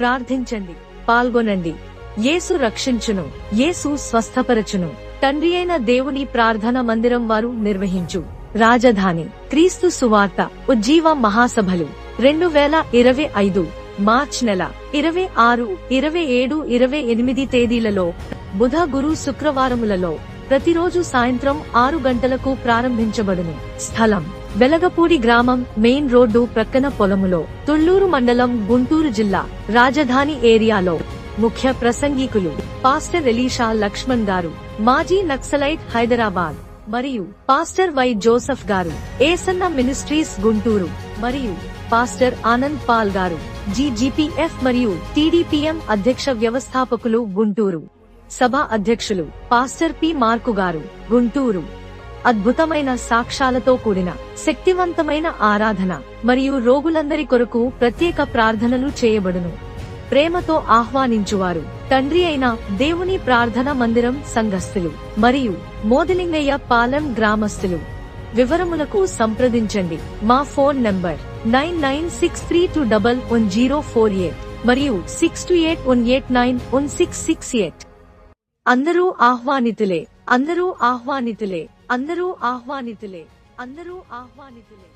ప్రార్థించండి పాల్గొనండి. యేసు రక్షించును యేసు స్వస్థపరచును. తండ్రి అయిన దేవుని ప్రార్థన మందిరం వారు నిర్వహించు. రాజధాని క్రీస్తు సువార్త ఉజ్జీవ మహాసభలు రెండు వేల ఇరవై ఐదు మార్చ్ నెల ఇరవై ఆరు ఇరవై ఏడు ఇరవై ఎనిమిది తేదీలలో బుధ గురు శుక్రవారములలో ప్రతిరోజు సాయంత్రం ఆరు గంటలకు ప్రారంభించబడును. స్థలం వెలగపూడి గ్రామం మెయిన్ రోడ్డు ప్రక్కన పొలములో తుళ్ళూరు మండలం గుంటూరు జిల్లా రాజధాని ఏరియాలో. ముఖ్య ప్రసంగికులు పాస్టర్ ఎలీషా లక్ష్మణ్ గారు మాజీ నక్సలైట్ హైదరాబాద్ మరియు పాస్టర్ వై జోసెఫ్ గారు ఏసన్న మినిస్ట్రీస్ గుంటూరు మరియు పాస్టర్ ఆనంద్ పాల్ గారు జీజీపీఎఫ్ మరియు టీడీపీఎం అధ్యక్ష వ్యవస్థాపకులు గుంటూరు. సభ అధ్యక్షులు పాస్టర్ పి మార్కు గారు గుంటూరు. అద్భుతమైన సాక్ష్యాలతో కూడిన శక్తివంతమైన ఆరాధన మరియు రోగులందరి కొరకు ప్రత్యేక ప్రార్థనలు చేయబడును. ప్రేమతో ఆహ్వానించువారు. తండ్రి అయిన దేవుని ప్రార్థన మందిరం సంఘస్థులు మరియు మోదలింగయ్య పాలెం గ్రామస్తులు వివరములకు సంప్రదించండి. మా phone number nine nine six three two double one zero four eight మరియు six two eight one eight nine one six six eight. అందరూ ఆహ్వానితులే అందరూ ఆహ్వానితులే అందరూ ఆహ్వానితులే అందరూ ఆహ్వానితులే.